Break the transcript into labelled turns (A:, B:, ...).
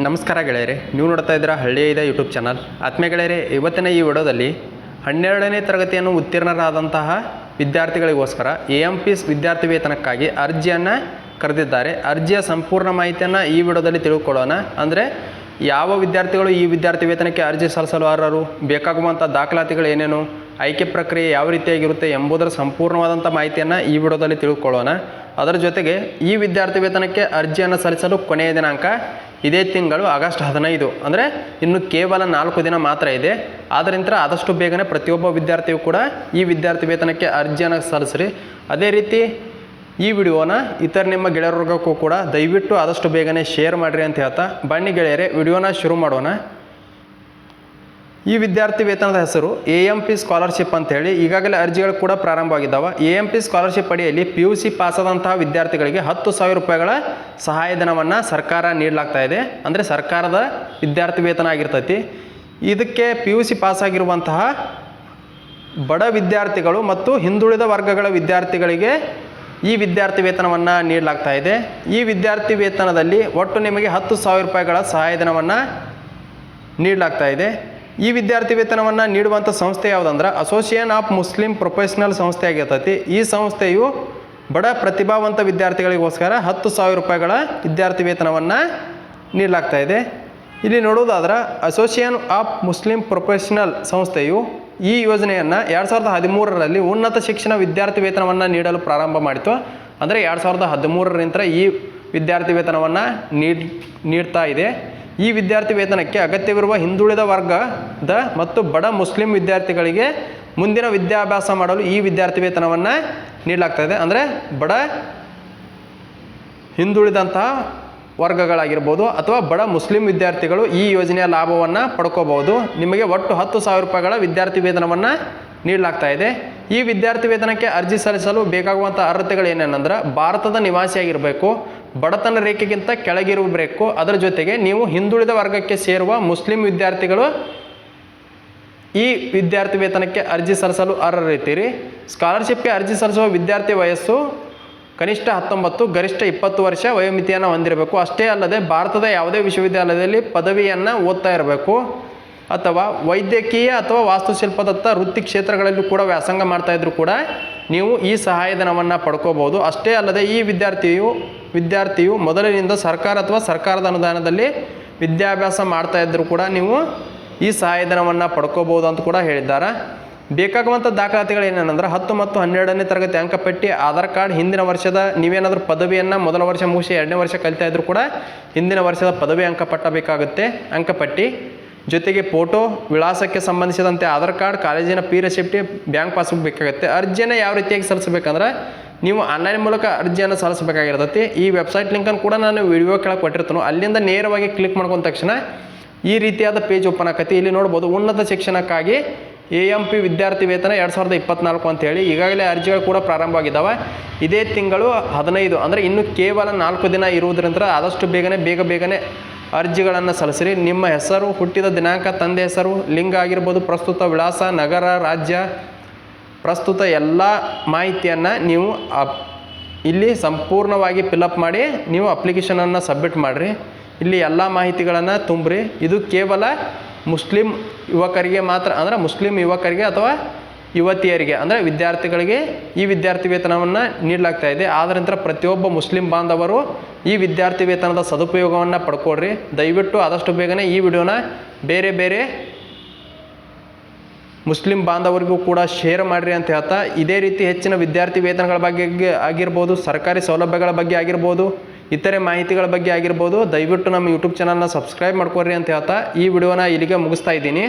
A: ನಮಸ್ಕಾರ ಗೆಳೆಯರೆ, ನೀವು ನೋಡ್ತಾ ಇದ್ದೀರಾ ಹಳ್ಳಿಯ ಇದೆ ಯೂಟ್ಯೂಬ್ ಚಾನಲ್ ಆತ್ಮೀಯ ಗೆಳೆಯರೆ, ಇವತ್ತಿನ ಈ ವಿಡಿಯೋದಲ್ಲಿ ಹನ್ನೆರಡನೇ ತರಗತಿಯನ್ನು ಉತ್ತೀರ್ಣರಾದಂತಹ ವಿದ್ಯಾರ್ಥಿಗಳಿಗೋಸ್ಕರ ಎ ಎಂ ಪಿ ವಿದ್ಯಾರ್ಥಿ ವೇತನಕ್ಕಾಗಿ ಅರ್ಜಿಯನ್ನು ಕರೆದಿದ್ದಾರೆ. ಅರ್ಜಿಯ ಸಂಪೂರ್ಣ ಮಾಹಿತಿಯನ್ನು ಈ ವಿಡಿಯೋದಲ್ಲಿ ತಿಳ್ಕೊಳ್ಳೋಣ. ಅಂದರೆ ಯಾವ ವಿದ್ಯಾರ್ಥಿಗಳು ಈ ವಿದ್ಯಾರ್ಥಿ ವೇತನಕ್ಕೆ ಅರ್ಜಿ ಸಲ್ಲಿಸಲು ಅರ್ಹರು? ಬೇಕಾಗುವಂಥ ದಾಖಲಾತಿಗಳು ಏನೇನು? ಆಯ್ಕೆ ಪ್ರಕ್ರಿಯೆ ಯಾವ ರೀತಿಯಾಗಿರುತ್ತೆ ಎಂಬುದರ ಸಂಪೂರ್ಣವಾದಂಥ ಮಾಹಿತಿಯನ್ನು ಈ ವಿಡಿಯೋದಲ್ಲಿ ತಿಳ್ಕೊಳ್ಳೋಣ. ಅದರ ಜೊತೆಗೆ ಈ ವಿದ್ಯಾರ್ಥಿ ವೇತನಕ್ಕೆ ಅರ್ಜಿಯನ್ನು ಸಲ್ಲಿಸಲು ಕೊನೆಯ ದಿನಾಂಕ ಇದೇ ತಿಂಗಳು ಆಗಸ್ಟ್ ಹದಿನೈದು. ಅಂದರೆ ಇನ್ನು ಕೇವಲ ನಾಲ್ಕು ದಿನ ಮಾತ್ರ ಇದೆ. ಆದ್ದರಿಂದ ಆದಷ್ಟು ಬೇಗನೆ ಪ್ರತಿಯೊಬ್ಬ ವಿದ್ಯಾರ್ಥಿಯು ಕೂಡ ಈ ವಿದ್ಯಾರ್ಥಿ ವೇತನಕ್ಕೆ ಅರ್ಜಿಯನ್ನು ಸಲ್ಲಿಸ್ರಿ. ಅದೇ ರೀತಿ ಈ ವಿಡಿಯೋನ ಇತರ ನಿಮ್ಮ ಗೆಳೆಯರ್ಗಕ್ಕೂ ಕೂಡ ದಯವಿಟ್ಟು ಆದಷ್ಟು ಬೇಗನೆ ಶೇರ್ ಮಾಡಿರಿ ಅಂತ ಹೇಳ್ತಾ. ಬನ್ನಿ ಗೆಳೆಯರೆ, ವಿಡಿಯೋನ ಶುರು ಮಾಡೋಣ. ಈ ವಿದ್ಯಾರ್ಥಿ ವೇತನದ ಹೆಸರು ಎ ಎಂ ಪಿ ಸ್ಕಾಲರ್ಶಿಪ್ ಅಂತ ಹೇಳಿ ಈಗಾಗಲೇ ಅರ್ಜಿಗಳು ಕೂಡ ಪ್ರಾರಂಭವಾಗಿದ್ದಾವೆ ಎ ಎಂ ಪಿ ಸ್ಕಾಲರ್ಶಿಪ್ ಅಡಿಯಲ್ಲಿ ಪಿ ಯು ಸಿ ಪಾಸಾದಂತಹ ವಿದ್ಯಾರ್ಥಿಗಳಿಗೆ ಹತ್ತು ಸಾವಿರ ರೂಪಾಯಿಗಳ ಸಹಾಯಧನವನ್ನು ಸರ್ಕಾರ ನೀಡಲಾಗ್ತಾ ಇದೆ. ಅಂದರೆ ಸರ್ಕಾರದ ವಿದ್ಯಾರ್ಥಿ ವೇತನ ಆಗಿರ್ತೈತಿ. ಇದಕ್ಕೆ ಪಿ ಯು ಸಿ ಪಾಸಾಗಿರುವಂತಹ ಬಡ ವಿದ್ಯಾರ್ಥಿಗಳು ಮತ್ತು ಹಿಂದುಳಿದ ವರ್ಗಗಳ ವಿದ್ಯಾರ್ಥಿಗಳಿಗೆ ಈ ವಿದ್ಯಾರ್ಥಿ ವೇತನವನ್ನು ನೀಡಲಾಗ್ತಾ ಇದೆ. ಈ ವಿದ್ಯಾರ್ಥಿ ವೇತನದಲ್ಲಿ ಒಟ್ಟು ನಿಮಗೆ ಹತ್ತು ಸಾವಿರ ರೂಪಾಯಿಗಳ ಸಹಾಯಧನವನ್ನು ನೀಡಲಾಗ್ತಾ ಇದೆ. ಈ ವಿದ್ಯಾರ್ಥಿ ವೇತನವನ್ನು ನೀಡುವಂಥ ಸಂಸ್ಥೆ ಯಾವುದಂದ್ರೆ ಅಸೋಸಿಯೇಷನ್ ಆಫ್ ಮುಸ್ಲಿಂ ಪ್ರೊಫೆಷನಲ್ ಸಂಸ್ಥೆ ಆಗಿರ್ತೈತಿ. ಈ ಸಂಸ್ಥೆಯು ಬಡ ಪ್ರತಿಭಾವಂತ ವಿದ್ಯಾರ್ಥಿಗಳಿಗೋಸ್ಕರ ಹತ್ತು ಸಾವಿರ ರೂಪಾಯಿಗಳ ವಿದ್ಯಾರ್ಥಿ ವೇತನವನ್ನು ನೀಡಲಾಗ್ತಾ ಇದೆ. ಇಲ್ಲಿ ನೋಡುವುದಾದ್ರೆ ಅಸೋಸಿಯೇಷನ್ ಆಫ್ ಮುಸ್ಲಿಂ ಪ್ರೊಫೆಷನಲ್ ಸಂಸ್ಥೆಯು ಈ ಯೋಜನೆಯನ್ನು ಎರಡು ಸಾವಿರದ ಹದಿಮೂರರಲ್ಲಿ ಉನ್ನತ ಶಿಕ್ಷಣ ವಿದ್ಯಾರ್ಥಿ ವೇತನವನ್ನು ನೀಡಲು ಪ್ರಾರಂಭ ಮಾಡಿತು ಅಂದರೆ ಎರಡು ಸಾವಿರದ ಹದಿಮೂರರಿಂದ ಈ ವಿದ್ಯಾರ್ಥಿ ವೇತನವನ್ನು ನೀಡ್, ನೀಡ್ತಾ ಇದೆ. ಈ ವಿದ್ಯಾರ್ಥಿ ವೇತನಕ್ಕೆ ಅಗತ್ಯವಿರುವ ಹಿಂದುಳಿದ ವರ್ಗದ ಮತ್ತು ಬಡ ಮುಸ್ಲಿಂ ವಿದ್ಯಾರ್ಥಿಗಳಿಗೆ ಮುಂದಿನ ವಿದ್ಯಾಭ್ಯಾಸ ಮಾಡಲು ಈ ವಿದ್ಯಾರ್ಥಿ ವೇತನವನ್ನು ನೀಡಲಾಗ್ತಾ ಇದೆ ಅಂದರೆ ಬಡ ಹಿಂದುಳಿದಂತಹ ವರ್ಗಗಳಾಗಿರ್ಬೋದು ಅಥವಾ ಬಡ ಮುಸ್ಲಿಂ ವಿದ್ಯಾರ್ಥಿಗಳು ಈ ಯೋಜನೆಯ ಲಾಭವನ್ನು ಪಡ್ಕೋಬಹುದು. ನಿಮಗೆ ಒಟ್ಟು ಹತ್ತು ಸಾವಿರ ರೂಪಾಯಿಗಳ ವಿದ್ಯಾರ್ಥಿ ವೇತನವನ್ನು ನೀಡಲಾಗ್ತಾ ಇದೆ. ಈ ವಿದ್ಯಾರ್ಥಿ ವೇತನಕ್ಕೆ ಅರ್ಜಿ ಸಲ್ಲಿಸಲು ಬೇಕಾಗುವಂಥ ಅರ್ಹತೆಗಳು ಏನೇನಂದ್ರೆ ಭಾರತದ ನಿವಾಸಿಯಾಗಿರಬೇಕು, ಬಡತನ ರೇಖೆಗಿಂತ ಕೆಳಗಿರಬೇಕು, ಅದರ ಜೊತೆಗೆ ನೀವು ಹಿಂದುಳಿದ ವರ್ಗಕ್ಕೆ ಸೇರುವ ಮುಸ್ಲಿಂ ವಿದ್ಯಾರ್ಥಿಗಳು ಈ ವಿದ್ಯಾರ್ಥಿ ವೇತನಕ್ಕೆ ಅರ್ಜಿ ಸಲ್ಲಿಸಲು ಅರ್ಹರಿದ್ದೀರಿ. ಸ್ಕಾಲರ್ಶಿಪ್ಗೆ ಅರ್ಜಿ ಸಲ್ಲಿಸುವ ವಿದ್ಯಾರ್ಥಿ ವಯಸ್ಸು ಕನಿಷ್ಠ ಹತ್ತೊಂಬತ್ತು, ಗರಿಷ್ಠ ಇಪ್ಪತ್ತು ವರ್ಷ ವಯೋಮಿತಿಯನ್ನು ಹೊಂದಿರಬೇಕು. ಅಷ್ಟೇ ಅಲ್ಲದೆ ಭಾರತದ ಯಾವುದೇ ವಿಶ್ವವಿದ್ಯಾಲಯದಲ್ಲಿ ಪದವಿಯನ್ನು ಓದ್ತಾ ಇರಬೇಕು. ಅಥವಾ ವೈದ್ಯಕೀಯ ಅಥವಾ ವಾಸ್ತುಶಿಲ್ಪದತ್ತ ವೃತ್ತಿ ಕ್ಷೇತ್ರಗಳಲ್ಲೂ ಕೂಡ ವ್ಯಾಸಂಗ ಮಾಡ್ತಾ ಇದ್ರು ಕೂಡ ನೀವು ಈ ಸಹಾಯಧನವನ್ನು ಪಡ್ಕೋಬೋದು ಅಷ್ಟೇ ಅಲ್ಲದೆ ಈ ವಿದ್ಯಾರ್ಥಿಯು ವಿದ್ಯಾರ್ಥಿಯು ಮೊದಲಿನಿಂದ ಸರ್ಕಾರ ಅಥವಾ ಸರ್ಕಾರದ ಅನುದಾನದಲ್ಲಿ ವಿದ್ಯಾಭ್ಯಾಸ ಮಾಡ್ತಾ ಇದ್ದರೂ ಕೂಡ ನೀವು ಈ ಸಹಾಯಧನವನ್ನು ಪಡ್ಕೋಬೋದು ಅಂತ ಕೂಡ ಹೇಳಿದ್ದಾರೆ. ಬೇಕಾಗುವಂಥ ದಾಖಲಾತಿಗಳು ಏನೇನಂದ್ರೆ ಹತ್ತು ಮತ್ತು ಹನ್ನೆರಡನೇ ತರಗತಿ ಅಂಕಪಟ್ಟಿ ಆಧಾರ್ ಕಾರ್ಡ್, ಹಿಂದಿನ ವರ್ಷದ ನೀವೇನಾದರೂ ಪದವಿಯನ್ನು ಮೊದಲ ವರ್ಷ ಮುಗಿಸಿ ಎರಡನೇ ವರ್ಷ ಕಲಿತಾ ಇದ್ರು ಕೂಡ ಹಿಂದಿನ ವರ್ಷದ ಪದವಿ ಅಂಕಪಟ್ಟ ಬೇಕಾಗುತ್ತೆ ಅಂಕಪಟ್ಟಿ ಜೊತೆಗೆ ಫೋಟೋ ವಿಳಾಸಕ್ಕೆ ಸಂಬಂಧಿಸಿದಂತೆ ಆಧಾರ್ ಕಾರ್ಡ್, ಕಾಲೇಜಿನ ಪಿ ರೆಸಿಪ್ಟಿ, ಬ್ಯಾಂಕ್ ಪಾಸ್ಬುಕ್ ಬೇಕಾಗುತ್ತೆ. ಅರ್ಜಿಯನ್ನು ಯಾವ ರೀತಿಯಾಗಿ ಸಲ್ಲಿಸಬೇಕಂದ್ರೆ ನೀವು ಆನ್ಲೈನ್ ಮೂಲಕ ಅರ್ಜಿಯನ್ನು ಸಲ್ಲಿಸಬೇಕಾಗಿರ್ತೈತಿ. ಈ ವೆಬ್ಸೈಟ್ ಲಿಂಕನ್ನು ಕೂಡ ನಾನು ವಿಡಿಯೋ ಕೆಳಗೆ ಕೊಟ್ಟಿರ್ತೇನೆ. ಅಲ್ಲಿಂದ ನೇರವಾಗಿ ಕ್ಲಿಕ್ ಮಾಡ್ಕೊಂಡ ತಕ್ಷಣ ಈ ರೀತಿಯಾದ ಪೇಜ್ ಓಪನ್ ಆಕತಿ. ಇಲ್ಲಿ ನೋಡ್ಬೋದು ಉನ್ನತ ಶಿಕ್ಷಣಕ್ಕಾಗಿ ಎ ಎಂ ಪಿ ವಿದ್ಯಾರ್ಥಿ ವೇತನ ಎರಡು ಸಾವಿರದ ಇಪ್ಪತ್ನಾಲ್ಕು ಅಂತೇಳಿ ಈಗಾಗಲೇ ಅರ್ಜಿಗಳು ಕೂಡ ಪ್ರಾರಂಭವಾಗಿದ್ದಾವೆ ಇದೇ ತಿಂಗಳು ಹದಿನೈದು, ಅಂದರೆ ಇನ್ನು ಕೇವಲ ನಾಲ್ಕು ದಿನ ಇರುವುದರಿಂದ ಆದಷ್ಟು ಬೇಗನೆ, ಬೇಗ ಬೇಗನೆ ಅರ್ಜಿಗಳನ್ನು ಸಲ್ಲಿಸಿರಿ. ನಿಮ್ಮ ಹೆಸರು, ಹುಟ್ಟಿದ ದಿನಾಂಕ, ತಂದೆ ಹೆಸರು, ಲಿಂಗ ಆಗಿರ್ಬೋದು, ಪ್ರಸ್ತುತ ವಿಳಾಸ, ನಗರ, ರಾಜ್ಯ, ಪ್ರಸ್ತುತ ಎಲ್ಲ ಮಾಹಿತಿಯನ್ನು ನೀವು ಅಪ್ ಇಲ್ಲಿ ಸಂಪೂರ್ಣವಾಗಿ ಫಿಲಪ್ ಮಾಡಿ, ನೀವು ಅಪ್ಲಿಕೇಶನನ್ನು ಸಬ್ಮಿಟ್ ಮಾಡಿರಿ. ಇಲ್ಲಿ ಎಲ್ಲ ಮಾಹಿತಿಗಳನ್ನು ತುಂಬ್ರಿ. ಇದು ಕೇವಲ ಮುಸ್ಲಿಂ ಯುವಕರಿಗೆ ಮಾತ್ರ, ಅಂದರೆ ಮುಸ್ಲಿಂ ಯುವಕರಿಗೆ ಅಥವಾ ಯುವತಿಯರಿಗೆ, ಅಂದರೆ ವಿದ್ಯಾರ್ಥಿಗಳಿಗೆ ಈ ವಿದ್ಯಾರ್ಥಿ ವೇತನವನ್ನು ನೀಡಲಾಗ್ತಾ ಇದೆ. ಆದ ನಂತರ ಪ್ರತಿಯೊಬ್ಬ ಮುಸ್ಲಿಂ ಬಾಂಧವರು ಈ ವಿದ್ಯಾರ್ಥಿ ವೇತನದ ಸದುಪಯೋಗವನ್ನು ಪಡ್ಕೊಳ್ರಿ. ದಯವಿಟ್ಟು ಆದಷ್ಟು ಬೇಗನೆ ಈ ವಿಡಿಯೋನ ಬೇರೆ ಬೇರೆ ಮುಸ್ಲಿಂ ಬಾಂಧವರಿಗೂ ಕೂಡ ಶೇರ್ ಮಾಡಿರಿ ಅಂತ ಹೇಳ್ತಾ, ಇದೇ ರೀತಿ ಹೆಚ್ಚಿನ ವಿದ್ಯಾರ್ಥಿ ವೇತನಗಳ ಬಗ್ಗೆ ಆಗಿರ್ಬೋದು, ಸರ್ಕಾರಿ ಸೌಲಭ್ಯಗಳ ಬಗ್ಗೆ ಆಗಿರ್ಬೋದು, ಇತರೆ ಮಾಹಿತಿಗಳ ಬಗ್ಗೆ ಆಗಿರ್ಬೋದು, ದಯವಿಟ್ಟು ನಮ್ಮ ಯೂಟ್ಯೂಬ್ ಚಾನಲ್ನ ಸಬ್ಸ್ಕ್ರೈಬ್ ಮಾಡ್ಕೊರಿ ಅಂತ ಹೇಳ್ತಾ, ಈ ವಿಡಿಯೋನ ಇಲ್ಲಿಗೆ ಮುಗಿಸ್ತಾ ಇದ್ದೀನಿ.